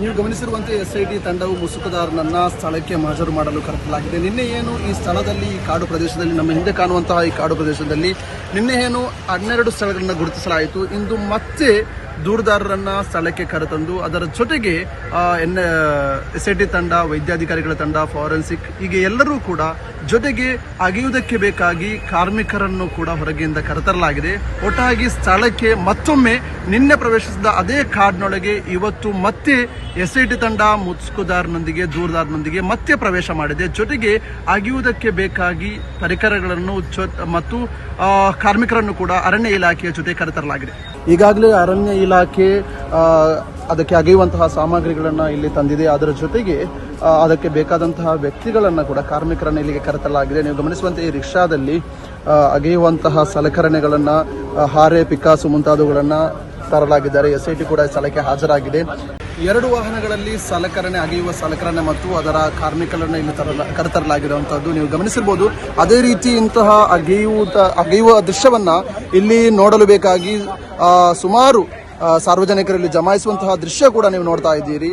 ನೀವು ಗಮನಿಸಿರುವಂತೆ S I T ತಂಡವು ಮುಸುಕುದಾರನನ್ನ ಸ್ಥಳಕ್ಕೆ ಮಾಜರು ಮಾಡಲು ಕರೆಸಲಾಗಿದೆ ನಿನ್ನೆ ಏನು ಈ ಸ್ಥಳದಲ್ಲಿ ಈ ಕಾಡು ಪ್ರದೇಶದಲ್ಲಿ, ನಮ್ಮ ಹಿಂದೆ ಕಾಣುವಂತಹ ಈ ಕಾಡು ಪ್ರದೇಶದಲ್ಲಿ ನಿನ್ನೆ ಏನು ಹನ್ನೆರಡು ಸ್ಥಳಗಳನ್ನು ಗುರುತಿಸಲಾಯಿತು. ಇಂದು ಮತ್ತೆ ದೂರುದಾರರನ್ನ ಸ್ಥಳಕ್ಕೆ ಕರೆತಂದು ಅದರ ಜೊತೆಗೆ ಎನ್ ಎಸ್ ಐ ಟಿ ತಂಡ, ವೈದ್ಯಾಧಿಕಾರಿಗಳ ತಂಡ, ಫಾರೆನ್ಸಿಕ್ ಹೀಗೆ ಎಲ್ಲರೂ ಕೂಡ ಜೊತೆಗೆ ಅಗೆಯುವುದಕ್ಕೆ ಬೇಕಾಗಿ ಕಾರ್ಮಿಕರನ್ನು ಕೂಡ ಹೊರಗೆಯಿಂದ ಕರೆತರಲಾಗಿದೆ. ಒಟ್ಟಾಗಿ ಸ್ಥಳಕ್ಕೆ ಮತ್ತೊಮ್ಮೆ ನಿನ್ನೆ ಪ್ರವೇಶಿಸಿದ ಅದೇ ಕಾರ್ಡ್ನೊಳಗೆ ಇವತ್ತು ಮತ್ತೆ ಎಸ್ ಐ ಟಿ ತಂಡ ಮುತ್ಸುಕುದಾರನೊಂದಿಗೆ, ದೂರದಾರ್ನೊಂದಿಗೆ ಮತ್ತೆ ಪ್ರವೇಶ ಮಾಡಿದೆ. ಜೊತೆಗೆ ಅಗೆಯುವುದಕ್ಕೆ ಬೇಕಾಗಿ ಪರಿಕರಗಳನ್ನು ಮತ್ತು ಕಾರ್ಮಿಕರನ್ನು ಕೂಡ ಅರಣ್ಯ ಇಲಾಖೆಯ ಜೊತೆ ಕರೆತರಲಾಗಿದೆ. ಈಗಾಗಲೇ ಅರಣ್ಯ ಇಲಾಖೆ ಅದಕ್ಕೆ ಅಗೆಯುವಂತಹ ಸಾಮಗ್ರಿಗಳನ್ನು ಇಲ್ಲಿ ತಂದಿದೆ. ಅದರ ಜೊತೆಗೆ ಅದಕ್ಕೆ ಬೇಕಾದಂತಹ ವ್ಯಕ್ತಿಗಳನ್ನು ಕೂಡ ಕಾರ್ಮಿಕರನ್ನು ಇಲ್ಲಿಗೆ ಕರೆತರಲಾಗಿದೆ. ನೀವು ಗಮನಿಸುವಂತೆ ಈ ರಿಕ್ಷಾದಲ್ಲಿ ಅಗೆಯುವಂತಹ ಸಲಕರಣೆಗಳನ್ನು ಹಾರೆ, ಪಿಕಾಸು ಮುಂತಾದವುಗಳನ್ನು ತರಲಾಗಿದ್ದಾರೆ. ಎಸ್ ಐ ಟಿ ಕೂಡ ಸ್ಥಳಕ್ಕೆ ಹಾಜರಾಗಿದೆ. ಎರಡು ವಾಹನಗಳಲ್ಲಿ ಸಲಕರಣೆ, ಅಗೆಯುವ ಸಲಕರಣೆ ಮತ್ತು ಅದರ ಕಾರ್ಮಿಕರನ್ನು ಇಲ್ಲಿ ತರಲ ಕರೆತರಲಾಗಿರುವಂಥದ್ದು ನೀವು ಗಮನಿಸಿರ್ಬೋದು ಅದೇ ರೀತಿ ಇಂತಹ ಅಗೆಯುವ ಅಗೆಯುವ ದೃಶ್ಯವನ್ನು ಇಲ್ಲಿ ನೋಡಲು ಬೇಕಾಗಿ ಸುಮಾರು ಸಾರ್ವಜನಿಕರಲ್ಲಿ ಜಮಾಯಿಸುವಂತಹ ದೃಶ್ಯ ಕೂಡ ನೀವು ನೋಡ್ತಾ ಇದ್ದೀರಿ.